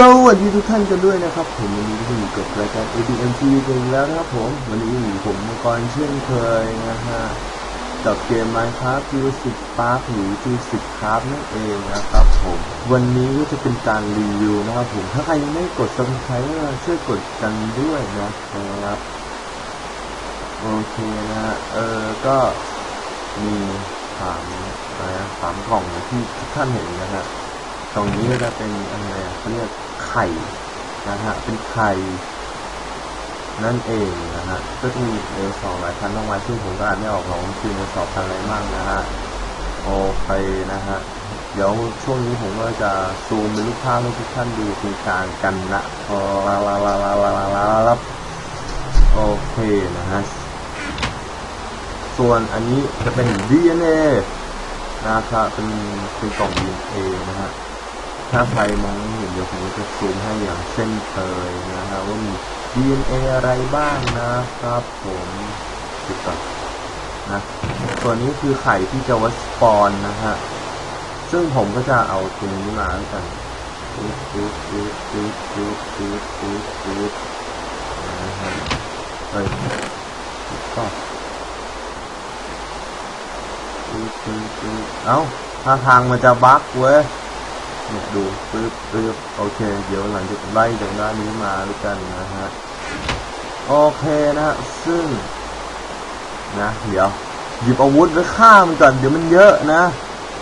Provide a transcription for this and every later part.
สวัสดีทุกท่านกันด้วยนะครับ ผมวันนี้ก็อยู่กับรายการ ADM TV กันแล้วนะครับผม วันนี้ผมมังกรเช่นเคยนะฮะกับเกม Minecraft Jurassic Park หรือ Jurassic Park นั่นเองนะครับผม วันนี้ก็จะเป็นการรีวิวนะครับผมถ้าใครยังไม่กด subscribe ช่วยกดกันด้วยนะครับโอเคนะฮะเออก็มีถามอะไรนะถามกล่องที่ทุกท่านเห็นนะฮะตรงนี้ก็จะเป็นอะไรเขาเรียก ไข่นะฮะ เป็นไข่นั่นเองนะฮะ ก็จะมีเอสองหลายชั้นลงมาซึ่งผมก็อ่านไม่ออกหรอกมันคือเอสองพันอะไรมากนะฮะ โอเคนะฮะ เดี๋ยวช่วงนี้ผมก็จะซูมเป็นรูปภาพให้ทุกท่านดูตรงกลางกันนะพอลาลาลาลาลาลาลับโอเคนะฮะ ส่วนอันนี้จะเป็น DNA นะครับเป็นเป็นกล่อง DNA นะฮะ ถ้าใครมองเห็นเดี๋ยวผมจะซูมให้อย่างเช่นเคยนะครับว่ามี DNA อะไรบ้างนะครับผมติดก่อนะตัวนี้คือไข่ที่จะวัดสปอนนะฮะซึ่งผมก็จะเอาตรงนี้มาแล้วกันปึ๊บปึ๊บปึ๊บปึ๊บปึ๊บปึ๊บปึ๊บปึ๊บนะฮะเฮ้ยก็ปึ๊บปึ๊บปึ๊บเอ้าท่าทางมันจะบั๊กเว้ย เนี่ยดูปึ๊บปึ๊บโอเค เดี๋ยวหลังจากไล่จากด้านนี้มาด้วยกันนะฮะ โอเคนะ ซึ่ง นะ เดี๋ยว หยิบอาวุธไปฆ่ามันก่อน เดี๋ยวมันเยอะนะ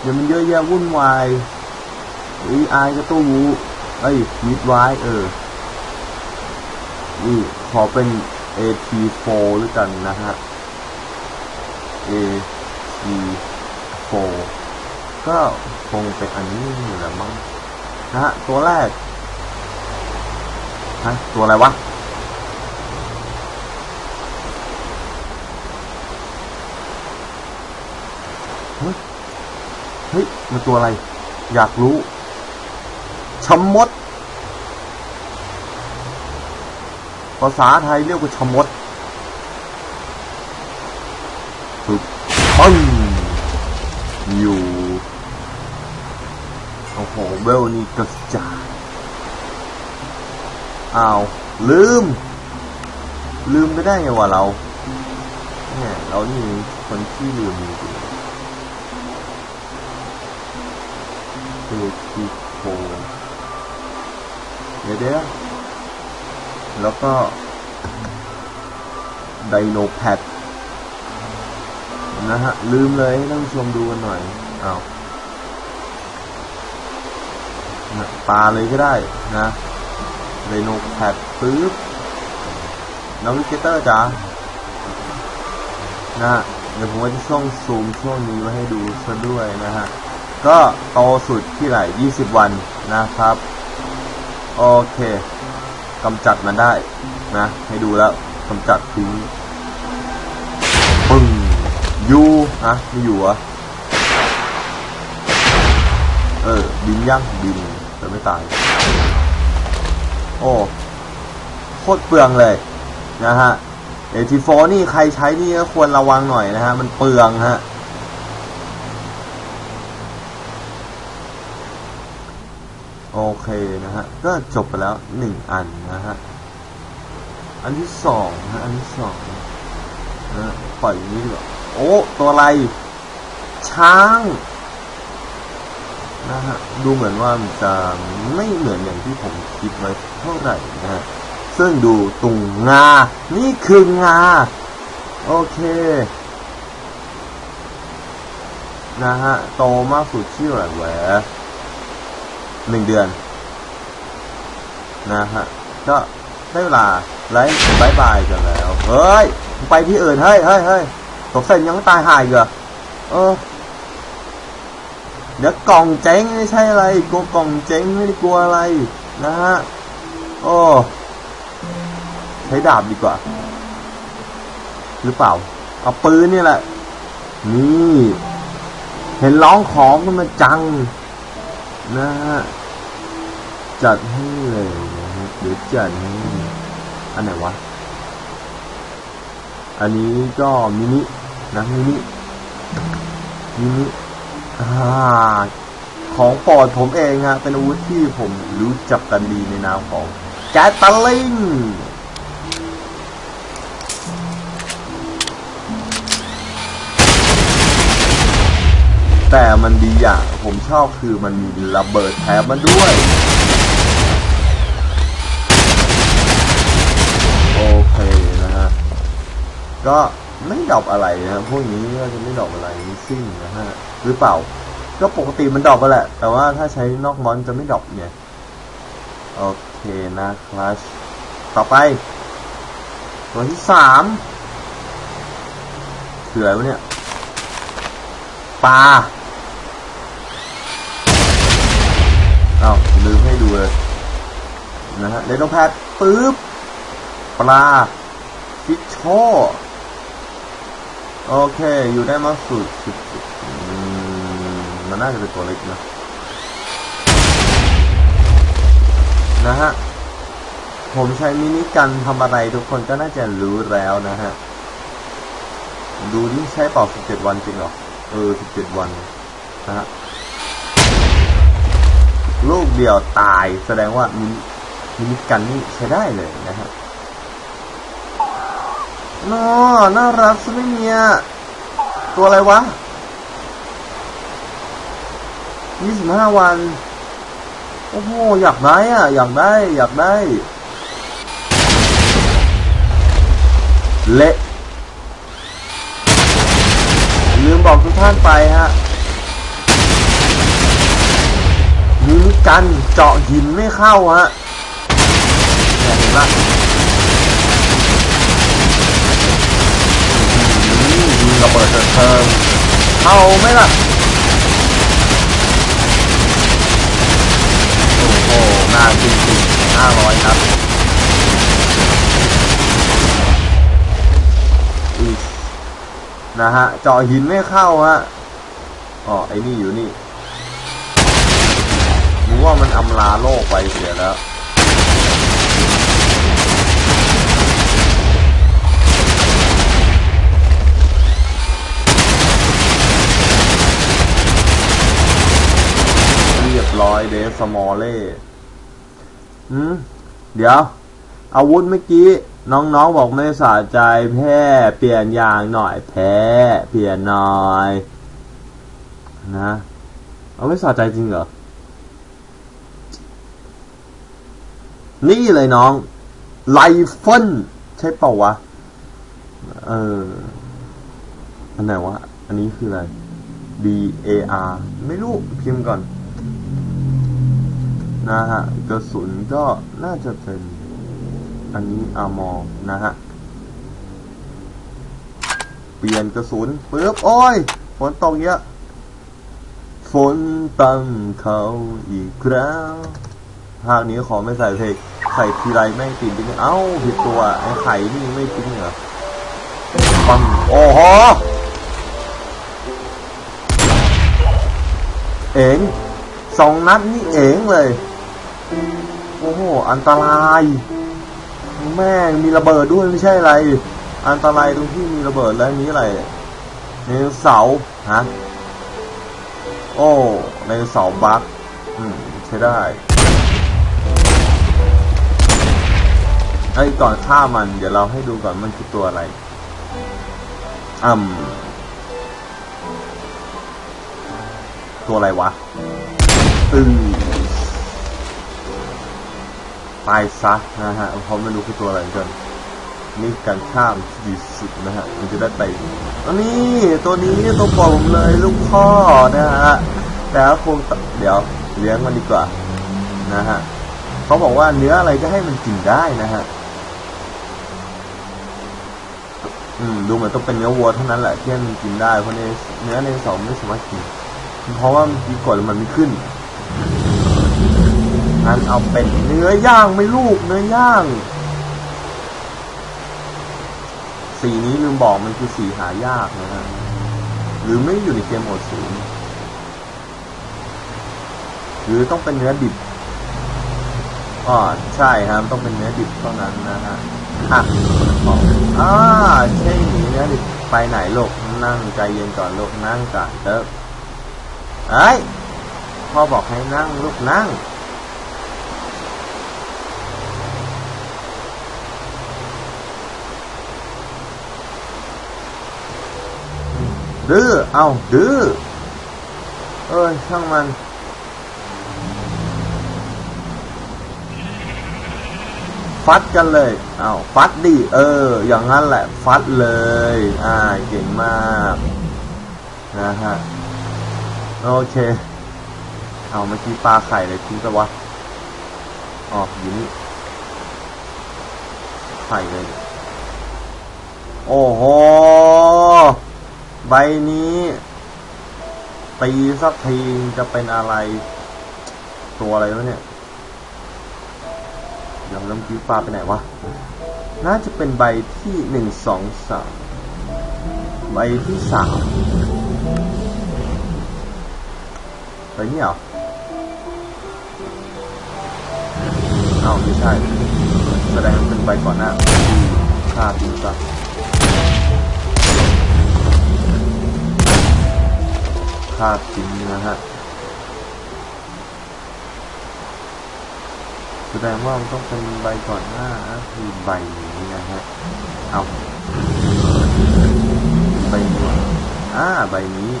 เดี๋ยวมันเยอะแยะวุ่นวายอีไอก็ตู้วูเอ้มิดไว้เออ นี่ขอเป็น AT4 ด้วยกันนะฮะ AT4 ก็คงเป็นอันนี้แหละมั้งนะฮะตัวแรกฮะตัวอะไรวะเฮ้ยเฮ้ยมันตัวอะไร อยากรู้ชะมด ภาษาไทยเรียกว่าชะมดปึ๊บปึ้งอยู่ โอ้โห เวลนี่กระจายอ้าวลืม ลืมไปได้ไงวะเราเนี่ยเรานี่คนที่ลืมจริงคือทีโคเดี๋ยวเดี๋ยวแล้วก็ไดโนแพดนะฮะ ลืมเลยให้ท่านผู้ชมดูกันหน่อยอ้าว นะปลาเลยก็ได้นะเรโนแพดปึ๊บนาวิเกเตอร์จ๋านะเดี๋ยวผมจะช่องซูมช่วงนี้ไว้ให้ดูซะด้วยนะฮะ ก็โตสุดที่ไหน20 วันนะครับ โอเคกำจัดมันได้นะ ให้ดูแล้วกำจัดทิ้งปึ้งยูอะไม่อยู่เหรอะเออ บินยังบิน แต่ไม่ตาย โอ้โคตรเปลืองเลยนะฮะเอทีโฟนี่ใครใช้นี่ก็ควรระวังหน่อยนะฮะ มันเปลืองฮะโอเคนะฮะ ก็จบไปแล้วหนึ่งอันนะฮะ อันที่สองนะอันที่สองนะปล่อยอย่างนี้ดีกว่าโอ้ ตัวอะไร ช้าง นะฮะดูเหมือนว่ามันจะไม่เหมือนอย่างที่ผมคิดไว้เท่าไหร่นะฮะซึ่งดูตุงงา นี่คืองา โอเคนะฮะโตมากสุดที่ไหนแหวหนึ่งเดือน นะฮะ ก็ได้เวลาไลฟ์บายบายกันแล้ว เฮ้ย ไปที่อื่น เฮ้ยเฮ้ยเฮ้ยตกเส้นยังตายหายเหรอเออ เดี๋ยวกล่องเจ๊งไม่ใช่อะไรกลัวกล่องเจ๊งไม่ได้กลัวอะไรนะฮะโอ้ใช้ดาบดีกว่า หรือเปล่า เอาปืนนี่แหละ นี่ เห็นร้องของกันมาจัง นะฮะจัดให้เลยนะฮะเดี๋ยวจัดให้อันไหนวะ อันนี้ก็มินินะมินิมินิ ของปรดผมเองฮะเป็นอาวุธที่ผมรู้จักกันดีในนามของแกสตาลิงแต่มันดีอย่างผมชอบคือมันมีระเบิดแถมมันด้วย โอเคนะฮะ ก็ ไม่ดอปอะไรนะพวกนี้ก็จะไม่ดอปอะไรซิ่งนะฮะหรือเปล่า ก็ปกติมันดอปไปแหละ แต่ว่าถ้าใช้นอกมอนจะไม่ดอปเนี่ย โอเคนะคลัชต่อไป ตัวที่สามคืออะไรวะเนี่ยปลาเอาลืมให้ดูเลยนะฮะเลโนแพดปึ๊บปลาฟิชโช โอเค อยู่ได้มากสุดสิบมันน่าจะเป็นตัวเล็กนะ นะฮะ ผมใช้มินิกันทำอะไรทุกคนก็น่าจะรู้แล้วนะฮะ ดูนี่ใช้เป่า17วันจริงหรอ เออ17วัน นะฮะ ลูกเดียวตายแสดงว่ามินิมินิกันนี่ใช้ได้เลยนะฮะ น่าน่ารักสุดเลยเนี่ย ตัวอะไรวะ25วัน โอ้โห อยากได้อะ อยากได้ อยากได้ เละลืมบอกทุกท่านไปฮะมีมิกันเจาะหินไม่เข้าฮะเนี่ยเห็นปะ ยิง ระเบิดเถิดเทิงเอาไหมล่ะ โอ้โหน่าจริงจริงห้าร้อยครับอีกนะฮะเจาะหินไม่เข้าฮะอ๋อไอ้นี่อยู่นี่มึงว่ามันอำลาโลกไปเสียแล้ว เรียบ ร้อยเดสสมอลเล่อืมเดี๋ยว อาวุธเมื่อกี้ น้องๆบอกไม่สะใจแพ้เปลี่ยนอย่างหน่อยแพ้เปลี่ยนหน่อย นะ เอาไม่สะใจจริงเหรอ นี่เลยน้อง ไลเฟิลใช่เปล่าวะ เออ อันไหนวะ อันนี้คืออะไร D A R ไม่รู้ พิมพ์ก่อน นะฮะกระสุนก็น่าจะเป็นอันนี้อามอนะฮะ เปลี่ยนกระสุนปึ๊บโอ้ยฝนตกเยอะฝนตั้งเขาอีกแล้วภาคนี้ขอไม่ใส่เพลงใส่ทีไรแม่งติดดิเอ้าผิดตัวไอ้ไข่นี่ไม่จริงเหรอปังโอ้โหเอ๋งสองนัดนี่เอ๋งเลย โอ้โห อันตราย แม่งมีระเบิดด้วยไม่ใช่อะไร อันตรายตรงที่มีระเบิดแล้วนี้อะไรในเสาฮะ โอ้ในเสาบัคอืม ใช้ได้ไอ้ก่อนฆ่ามัน เดี๋ยวเราให้ดูก่อนมันคือตัวอะไรอืมตัวอะไรวะอือ ตายซะนะฮะเพราะไม่รู้คือตัวอะไรกันนี่การข้ามที่ดีสุดนะฮะมันจะได้ไปอันนี้ตัวนี้ตัวปรดผมเลยลูกพ่อนะฮะแต่คงเดี๋ยวเลี้ยงมันดีกว่านะฮะเขาบอกว่าเนื้ออะไรก็ให้มันกินได้นะฮะอืมดูเหมือนต้องเป็นเนื้อวัวเท่านั้นแหละที่มันกินได้เพราะในเนื้อในสองไม่สามารถกิน เพราะว่ามันกินก่อนมันไม่ขึ้น งั้นเอาเป็นเนื้อย่างไม่ลูกเนื้อย่าง สีนี้ลืมบอกมันคือสีหายากนะฮะหรือไม่อยู่ในเกมโหมดศูนย์หรือต้องเป็นเนื้อดิบอ๋อใช่ครับต้องเป็นเนื้อดิบเท่านั้นนะฮะอะของอ่าใช่หนีเนื้อดิบไปไหนลูกนั่งใจเย็นก่อนลูกนั่งก่อนเด้อไอ้พ่อบอกให้นั่งลูกนั่ง ดื้อเอาดื้อเอ้ยช่างมัน ฟัดกันเลย เอาฟัดดิเออ อย่างนั้นแหละ ฟัดเลย อ่าเก่งมาก นะฮะ โอเค เอาเมื่อกี้ปลาไข่เลยทิ้งซะวะอ๋ออยู่นี่ไข่เลย โอ้โห ใบนี้ตีสักทีจะเป็นอะไร ตัวอะไรวะเนี่ยเดี๋ยวเริ่มกี้ปลาไปไหนวะ น่าจะเป็นใบที่หนึ่งสองสามใบที่สามใบนี้เหรออ้าวไม่ใช่ แสดงเป็นใบก่อนหน้าค่าปีซะ ค่าจริงนะฮะแสดงว่ามันต้องเป็นใบก่อนหน้านะคือใบนี้นะฮะเอาใบนี้อ่าใบนี้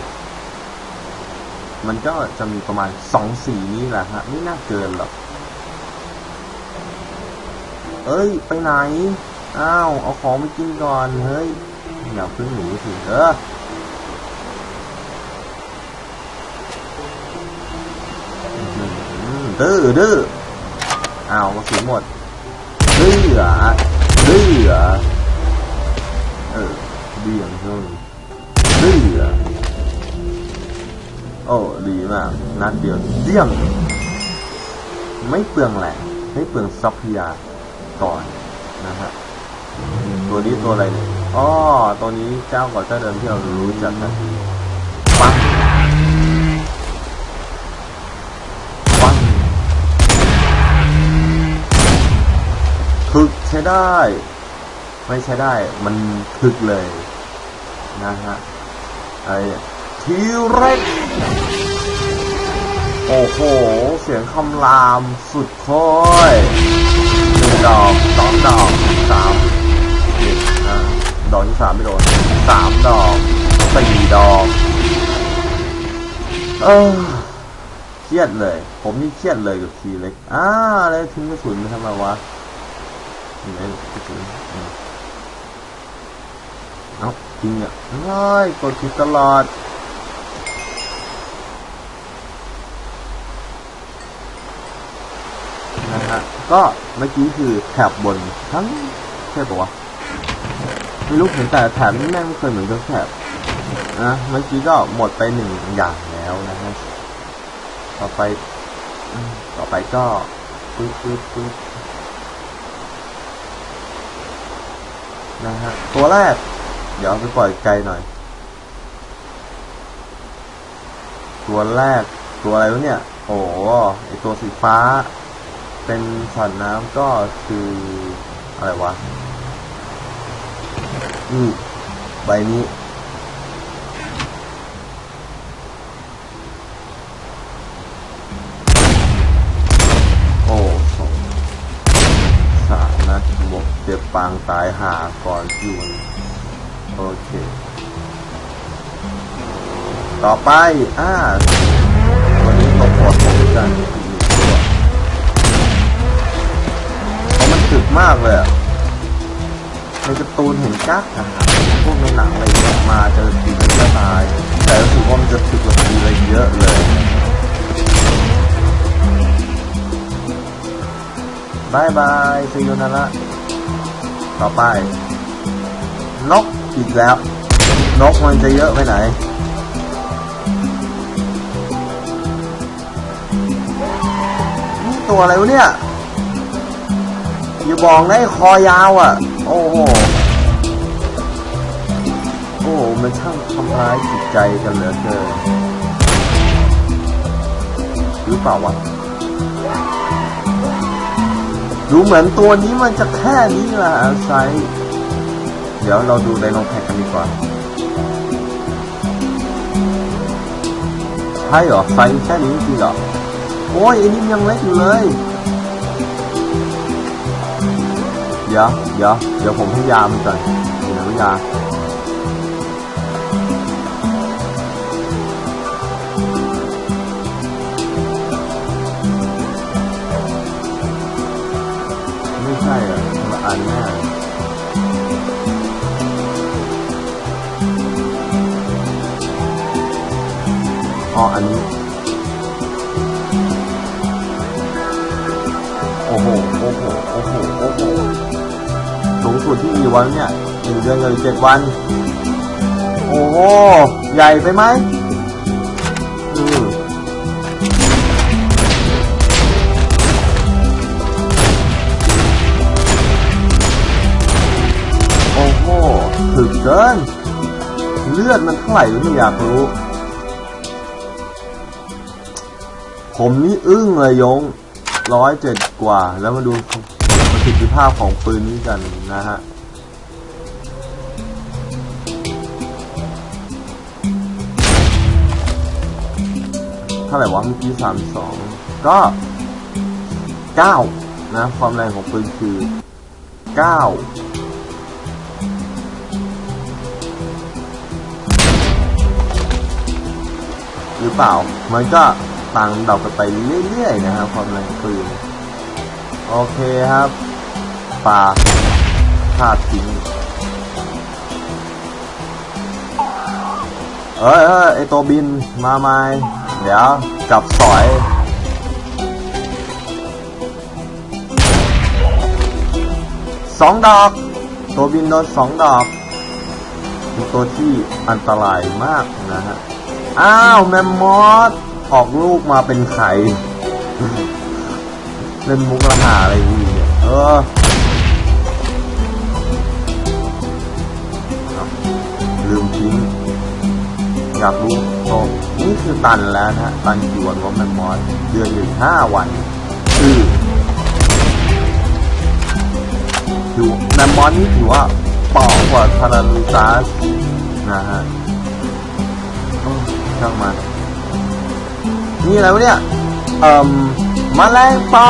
มันก็จะมีประมาณสองสีนี้แหละฮะไม่น่าเกินหรอกเอ้ย ไปไหน อ้าว เอาของไปกินก่อน เฮ้ย อย่าเพิ่งหนีสิเออ ดื้อดื้ออ้าวกระสุนหมดดื้อเหรอดื้อเหรอเออเบี่ยงเพิ่มดื้อโอ้ดีมากนัดเดียวเดี่ยง ไม่เปลืองแหล่งไม่เปลืองทรัพยาก่อนนะฮะตัวนี้ตัวอะไรเนี่ยอ๋อตัวนี้เจ้าก่อนเจ้าเดิมที่เรารู้จักกันปังปังถึก ใช้ได้ ไม่ใช้ได้ มันถึกเลย นะฮะ ไอ้ทีเร็กโอ้โห เสียงคำรามสุดโค้ยหนึ่งดอกสองดอกสามอ่าดอกที่สามไม่โดนสามดอกสี่ดอก เออเครียดเลย ผมนี่เครียดเลยกับทีเล็ก อ้าแล้วทิ้งกระสุนไปทำไมวะ เห็นไหมกระสุนอืมเอาจริงอะง่ายกดผิดตลอดนะฮะก็เมื่อกี้คือแถบบนทั้งใช่ปะวะไม่รู้เห็นแต่แถบนี่แม่งไม่เคยเหมือนกับแถบนะเมื่อกี้ก็หมดไปหนึ่งอย่างแล้วนะฮะต่อไป ต่อไปก็ปึ๊บปึ๊บปึ๊บ นะฮะ ตัวแรก เดี๋ยวเอาไปปล่อยไกลหน่อย ตัวแรก ตัวอะไรวะเนี่ย โอ้โหไอตัวสีฟ้า เป็นสัตว์น้ำก็คือ อะไรวะ อืมใบนี้ โอ้สองสามนัดบวกเจ็บปางตายหาก่อนคิวโอเค ต่อไป อ่า วันนี้ตกปอดของกันอีกหนึ่งตัวเพราะมันถึกมากเลยในการ์ตูนเห็นกั๊กทหารพวกในหนังอะไรมาเจอทีมันจะตาย แต่รู้สึกว่ามันจะถึกกว่าทีอะไรเยอะเลยบายบายซีโยนาระ ต่อไป นกอีกแล้ว นกมันจะเยอะไปไหนนี่ตัวอะไรวะเนี่ย อย่าบอกนะไอ้คอยาวอะ โอ้โห โอ้โหมันช่างทำร้ายจิตใจกันเหลือเกินหรือเปล่าวะ ดูเหมือนตัวนี้มันจะแค่นี้แหละไซส์เดี๋ยวเราดูไดโนแพ็กกันดีกว่า ใช่เหรอ ไซส์แค่นี้จริงเหรอ โอ้ยไอ้นี่ยังเล็กอยู่เลย เดี๋ยวเดี๋ยวเดี๋ยวผมให้ยามันก่อนเดี๋ยวยา ไม่ใช่อคนละอันแน่อ๋ออันนี้ โอ้โห โอ้โห โอ้โห โอ้โห สูงสุดที่กี่วันเนี่ยหนึ่งเดือนกับเจ็ดวัน โอ้โห ใหญ่ไปไหม ถึกเกิน เลือดมันเท่าไหร่หรือไม่อยากรู้ ผมนี่อึ้งเลยยงร้อยเจ็ดกว่า แล้วมาดูประสิทธิภาพของปืนนี้กันนะฮะเท่าไหร่วะเมื่อกี้สามสองก็เก้านะ ความแรงของปืนคือเก้า รือเปล่า มันก็ต่างดอกกันไปเรื่อยๆนะครับความแรงปืนโอเคครับปลาธาตุทิ้งเอ้ยเอ้ยไอตัวบินมาไหมเดี๋ยวจับสอยสองดอก ตัวบินโดนสองดอกเป็นตัวที่อันตรายมากนะฮะ อ้าวแมมมอสออกลูกมาเป็นไข่เล่นมุกละหาอะไรอีกเนี่ยเออลืมทิ้งอยากรู้โตนี่คือตันแล้วนะตันกี่วันวะแมมมอสเดือนหนึ่งห้าวันคือถือแมมมอสนี่ถือว่าป่อกว่าทาราลูซัสนะฮะ ช่างมันนี่อะไรวะเนี่ยเอ่มมาแรงปอ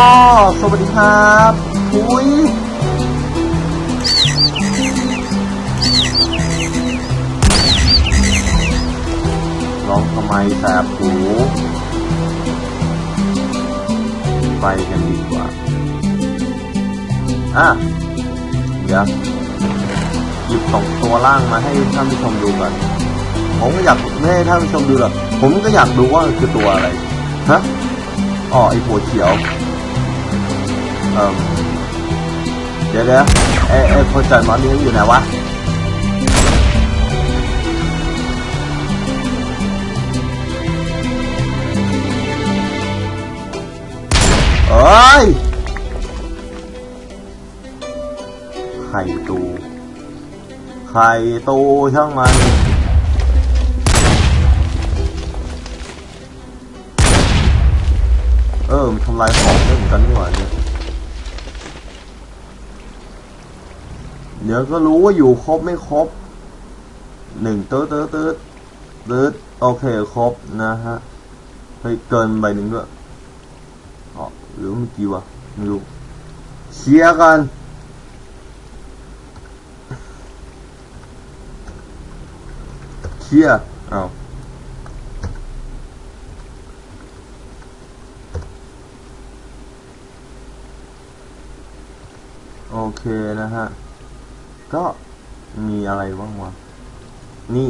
สวัสดีครับอุ้ยร้องทำไมแสบหูไปกันดีกว่า อะ เดี๋ยวหยิบสองตัวล่างมาให้ท่านผู้ชมดูก่อน ผมก็อยากไม่ให้ท่านผู้ชมดูหรอกผมก็อยากดูว่าคือตัวอะไรฮะอ๋อไอหัวเขียวเออเดี๋ยวเดี๋ยวไอไอคนจัดหมอนี้อยู่ไหนวะเอ้ยไข่ตูไข่ตูช่างมัน ออมันทำลายของได้เหมือนกันนี่หว่าเนี่ยเดี๋ยวก็รู้ว่าอยู่ครบไม่ครบหนึ่งเติร์ดเติร์ดเติร์ดเติร์ดโอเคครบนะฮะเฮ้ยเกินใบหนึ่งด้วยอ๋อหรือเมื่อกี้วะไม่รู้เคลียร์กันเคลียร์อ้าว โอเคนะฮะ ก็มีอะไรบ้างวะ นี่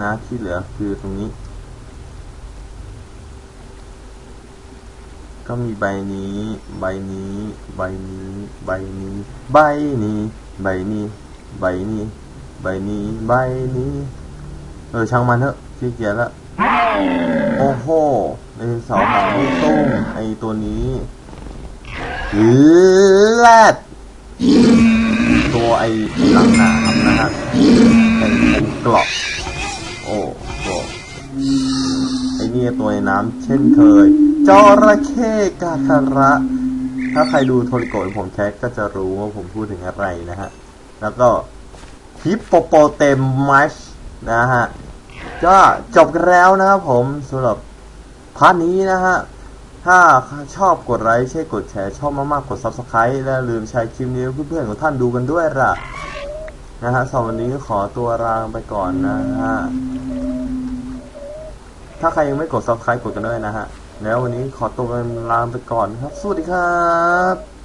นะที่เหลือคือตรงนี้ ก็มีใบนี้ ใบนี้ ใบนี้ ใบนี้ ใบนี้ ใบนี้ ใบนี้ ใบนี้ ใบนี้ เออช่างมันเถอะขี้เกียจละโอ้โหในเสาหางลูกตุ้มไอตัวนี้ คือแรด ตัวไอ้หลังหนามนะฮะเป็นเป็นเกราะโอ้โหไอ้นี่ตัวในน้ำเช่นเคยจระเข้กาคาระ ถ้าใครดูโทริโกะผมแคสก็จะรู้ว่าผมพูดถึงอะไรนะฮะ แล้วก็ฮิปโปโปเตมัสนะฮะ ก็จบกันแล้วนะครับผมสำหรับพาร์ทนี้นะฮะ ถ้าชอบกดไลค์ใช่กดแชร์ชอบมากๆกด subscribe และลืมแชร์คลิปนี้เพื่อนๆของท่านดูกันด้วยล่ะ นะฮะสำหรับวันนี้ขอตัวลาไปก่อนนะฮะ ถ้าใครยังไม่กด subscribe กดกันด้วยนะฮะ แล้ววันนี้ขอตัวลาไปก่อนครับ สวัสดีครับ